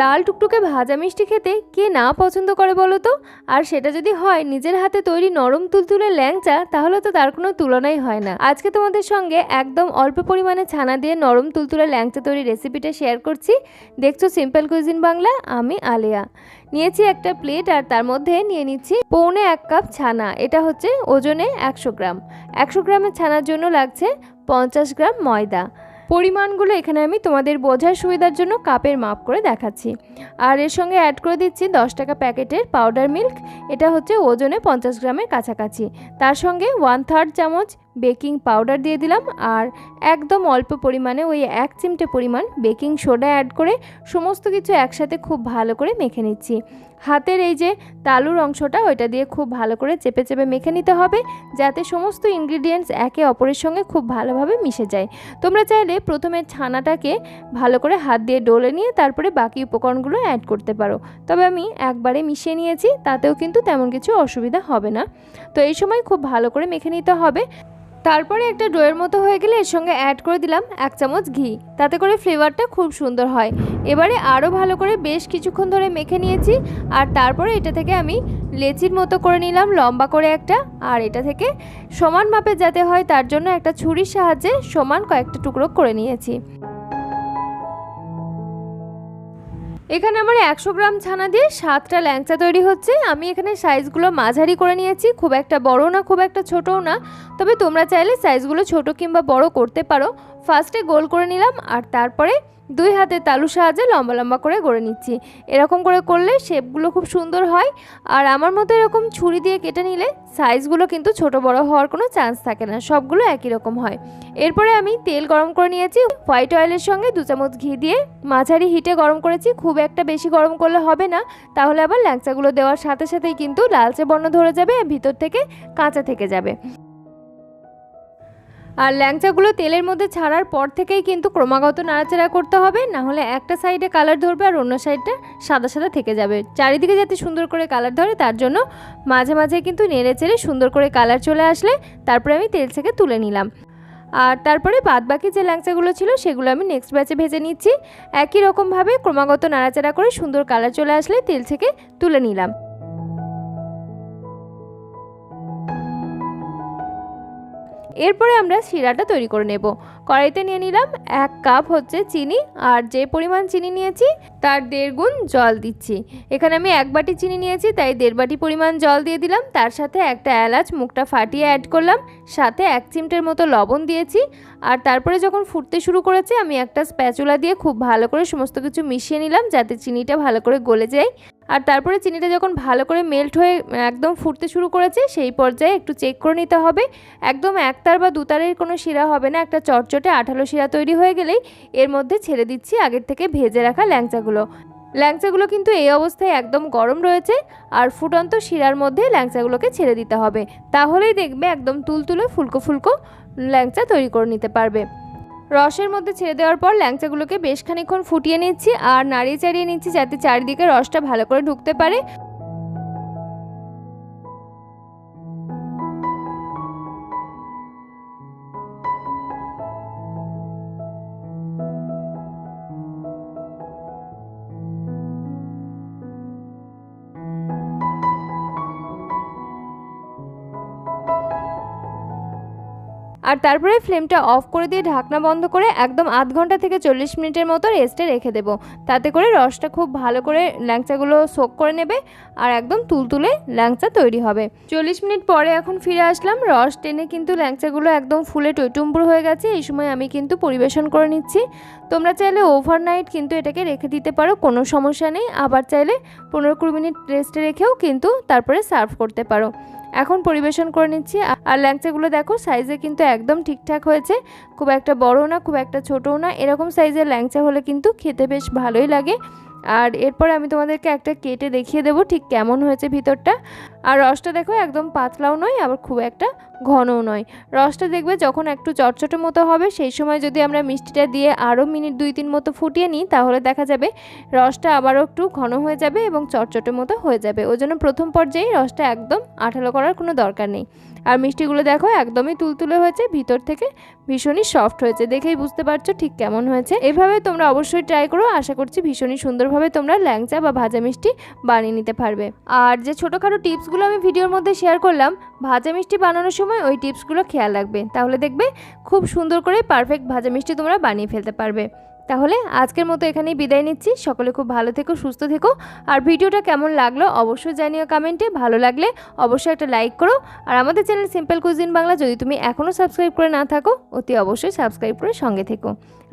লাল টুকটুকে ভাজা মিষ্টি খেতে কে না পছন্দ করে বলো তো? আর সেটা যদি হয়, নিজের হাতে তৈরি নরম তুলতুলে ল্যাংচা, তাহলে তো তার কোনো তুলনাই হয় না। আজকে তোমাদের সঙ্গে একদম অল্প পরিমাণে ছানা দিয়ে নরম তুলতুলে ল্যাংচা তৈরি রেসিপিটা শেয়ার করছি। দেখছ সিম্পল কুইজিন বাংলা, আমি আলেয়া। নিয়েছি একটা প্লেট আর তার মধ্যে নিয়ে নিচ্ছি পৌনে এক কাপ ছানা। এটা হচ্ছে ওজনে একশো গ্রাম। একশো গ্রামের ছানার জন্য লাগছে পঞ্চাশ গ্রাম ময়দা। পরিমাণগুলো এখানে আমি তোমাদের বোঝার সুবিধার জন্য কাপের মাপ করে দেখাচ্ছি। আর এর সঙ্গে অ্যাড করে দিচ্ছি দশ টাকা প্যাকেটের পাউডার মিল্ক এটা হচ্ছে ওজনে পঞ্চাশ গ্রামের কাছাকাছি। তার সঙ্গে ওয়ান থার্ড চামচ বেকিং পাউডার দিয়ে দিলাম আর একদম অল্প পরিমাণে ওই এক চিমটে পরিমাণ বেকিং সোডা অ্যাড করে সমস্ত কিছু একসাথে খুব ভালো করে মেখে নিচ্ছি। হাতের এই যে তালুর অংশটা, ওইটা দিয়ে খুব ভালো করে চেপে চেপে মেখে নিতে হবে যাতে সমস্ত ইনগ্রিডিয়েন্টস একে অপরের সঙ্গে খুব ভালোভাবে মিশে যায়। তোমরা চাইলে প্রথমে ছানাটাকে ভালো করে হাত দিয়ে ডলে নিয়ে তারপরে বাকি উপকরণগুলো অ্যাড করতে পারো। তবে আমি একবারে মিশিয়ে নিয়েছি, তাতেও কিন্তু তেমন কিছু অসুবিধা হবে না। তো এই সময় খুব ভালো করে মেখে নিতে হবে। তারপরে একটা ডোয়ের মতো হয়ে গেলে এর সঙ্গে অ্যাড করে দিলাম এক চামচ ঘি। তাতে করে ফ্লেভারটা খুব সুন্দর হয়। এবারে আরও ভালো করে বেশ কিছুক্ষণ ধরে মেখে নিয়েছি। আর তারপরে এটা থেকে আমি লেচির মতো করে নিলাম, লম্বা করে একটা। আর এটা থেকে সমান মাপে যাতে হয় তার জন্য একটা ছুরির সাহায্যে সমান কয়েকটা টুকরো করে নিয়েছি। এখানে আমার একশো গ্রাম ছানা দিয়ে সাতটা ল্যাংচা তৈরি হচ্ছে। আমি এখানে সাইজগুলো মাঝারি করে নিয়েছি, খুব একটা বড় না, খুব একটা ছোটও না। তবে তোমরা চাইলে সাইজগুলো ছোট কিংবা বড় করতে পারো। ফার্স্টে গোল করে নিলাম আর তারপরে দুই হাতে তালুর সাহায্যে লম্বা লম্বা করে গড়ে নিচ্ছি। এরকম করে করলে শেপগুলো খুব সুন্দর হয়। আর আমার মতো এরকম ছুরি দিয়ে কেটে নিলে সাইজগুলো কিন্তু ছোট বড় হওয়ার কোনো চান্স থাকে না। সবগুলো একই রকম হয়। এরপরে আমি তেল গরম করে নিয়েছি। হোয়াইট অয়েলের সঙ্গে দু চামচ ঘি দিয়ে মাঝারি হিটে গরম করেছি। খুব একটা বেশি গরম করলে হবে না। তাহলে আবার ল্যাংচাগুলো দেওয়ার সাথে সাথেই কিন্তু লালচে বর্ণ ধরে যাবে ভিতর থেকে কাঁচা থেকে যাবে। আর ল্যাংচাগুলো তেলের মধ্যে ছাড়ার পর থেকেই কিন্তু ক্রমাগত নাড়াচাড়া করতে হবে। না হলে একটা সাইডে কালার ধরবে আর অন্য সাইডটা সাদা সাদা থেকে যাবে। চারিদিকে যাতে সুন্দর করে কালার ধরে, তার জন্য মাঝে মাঝে কিন্তু নেড়ে চেড়ে সুন্দর করে কালার চলে আসলে তারপরে আমি তেল থেকে তুলে নিলাম। আর তারপরে বাদ বাকি যে ল্যাংচাগুলো ছিল, সেগুলো আমি নেক্সট ব্যাচে ভেজে নিচ্ছি। একই রকমভাবে ক্রমাগত নাড়াচাড়া করে সুন্দর কালার চলে আসলে তেল থেকে তুলে নিলাম। এরপরে আমরা শিরাটা তৈরি করে নেব। কড়াইতে নিয়ে নিলাম এক কাপ হচ্ছে চিনি, আর যে পরিমাণ চিনি নিয়েছি তার দেড় গুণ জল দিচ্ছি। এখানে আমি এক বাটি চিনি নিয়েছি, তাই দেড় বাটি পরিমাণ জল দিয়ে দিলাম। তার সাথে একটা এলাচ মুখটা ফাটিয়ে অ্যাড করলাম, সাথে এক চিমটের মতো লবণ দিয়েছি। আর তারপরে যখন ফুটতে শুরু করেছে, আমি একটা স্প্যাচুলা দিয়ে খুব ভালো করে সমস্ত কিছু মিশিয়ে নিলাম, যাতে চিনিটা ভালো করে গলে যায়। আর তারপরে চিনিটা যখন ভালো করে মেল্ট হয়ে একদম ফুটতে শুরু করেছে, সেই পর্যায়ে একটু চেক করে নিতে হবে। একদম একতার বা দুতারের কোনো শিরা হবে না, একটা চটচটে আঠালো শিরা তৈরি হয়ে গেলেই এর মধ্যে ছেড়ে দিচ্ছি আগের থেকে ভেজে রাখা ল্যাংচাগুলো। ল্যাংচাগুলো কিন্তু এই অবস্থায় একদম গরম রয়েছে, আর ফুটন্ত শিরার মধ্যে ল্যাংচাগুলোকে ছেড়ে দিতে হবে। তাহলেই দেখবে একদম তুলতুলে ফুলকো ফুলকো ল্যাংচা তৈরি করে নিতে পারবে। রসের মধ্যে ছেড়ে দেওয়ার পর ল্যাংচাগুলোকে বেশ খানিক্ষণ ফুটিয়ে নিচ্ছি আর নাড়িয়ে চাড়িয়ে নিচ্ছি যাতে চারিদিকে রসটা ভালো করে ঢুকতে পারে। আর তারপরে ফ্লেমটা অফ করে দিয়ে ঢাকনা বন্ধ করে একদম আধ ঘণ্টা থেকে চল্লিশ মিনিটের মতো রেস্টে রেখে দেবো। তাতে করে রসটা খুব ভালো করে ল্যাংচাগুলো সোক করে নেবে আর একদম তুলতুলে ল্যাংচা তৈরি হবে। চল্লিশ মিনিট পরে এখন ফিরে আসলাম। রস টেনে কিন্তু ল্যাংচাগুলো একদম ফুলে টইটুম্বুর হয়ে গেছে। এই সময় আমি কিন্তু পরিবেশন করে নিচ্ছি। তোমরা চাইলে ওভারনাইট কিন্তু এটাকে রেখে দিতে পারো, কোনো সমস্যা নেই। আবার চাইলে পনেরো কুড়ি মিনিট রেস্টে রেখেও কিন্তু তারপরে সার্ভ করতে পারো। এখন পরিবেশন করে নিচ্ছি। আর ল্যাংচাগুলো দেখো সাইজে কিন্তু একদম ঠিকঠাক হয়েছে। খুব একটা বড়ও না, খুব একটা ছোটও না। এরকম সাইজের ল্যাংচা হলে কিন্তু খেতে বেশ ভালোই লাগে। আর এরপরে আমি তোমাদেরকে একটা কেটে দেখিয়ে দেবো ঠিক কেমন হয়েছে ভিতরটা। আর রসটা দেখো একদম পাতলাও নয়, আবার খুব একটা ঘনও নয়। রসটা দেখবে যখন একটু চটচটে মতো হবে, সেই সময় যদি আমরা মিষ্টিটা দিয়ে আরও মিনিট দুই তিন মতো ফুটিয়ে নিই, তাহলে দেখা যাবে রসটা আবারও একটু ঘন হয়ে যাবে এবং চটচটে মতো হয়ে যাবে। ওই জন্য প্রথম পর্যায়ে রসটা একদম আঠালো করার কোনো দরকার নেই। আর মিষ্টিগুলো দেখো, একদমই তুলতুলে হয়েছে, ভিতর থেকে ভীষণই সফট হয়েছে। দেখেই বুঝতে পারছ ঠিক কেমন হয়েছে। এভাবে তোমরা অবশ্যই ট্রাই করো, আশা করছি ভীষণই সুন্দরভাবে তোমরা ল্যাংচা বা ভাজা মিষ্টি বানিয়ে নিতে পারবে। আর যে ছোটোখাটো টিপসগুলো আমি ভিডিওর মধ্যে শেয়ার করলাম, ভাজা মিষ্টি বানানোর সময় ওই টিপসগুলো খেয়াল রাখবে। তাহলে দেখবে খুব সুন্দর করে পারফেক্ট ভাজা মিষ্টি তোমরা বানিয়ে ফেলতে পারবে। তাহলে আজকের মতো এখানেই বিদায় নিচ্ছি। সকলে খুব ভালো থেকো, সুস্থ থেকো। আর ভিডিওটা কেমন লাগল অবশ্যই জানিও কমেন্টে। ভালো লাগলে অবশ্যই একটা লাইক করো। আর আমাদের চ্যানেল সিম্পল কুজিন বাংলা যদি তুমি এখনও সাবস্ক্রাইব করে না থাকো, অতি অবশ্যই সাবস্ক্রাইব করে সঙ্গে থেকো।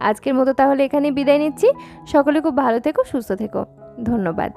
আজকের মতো তাহলে এখানেই বিদায় নিচ্ছি। সকলে খুব ভালো থেকো, সুস্থ থেকো। ধন্যবাদ।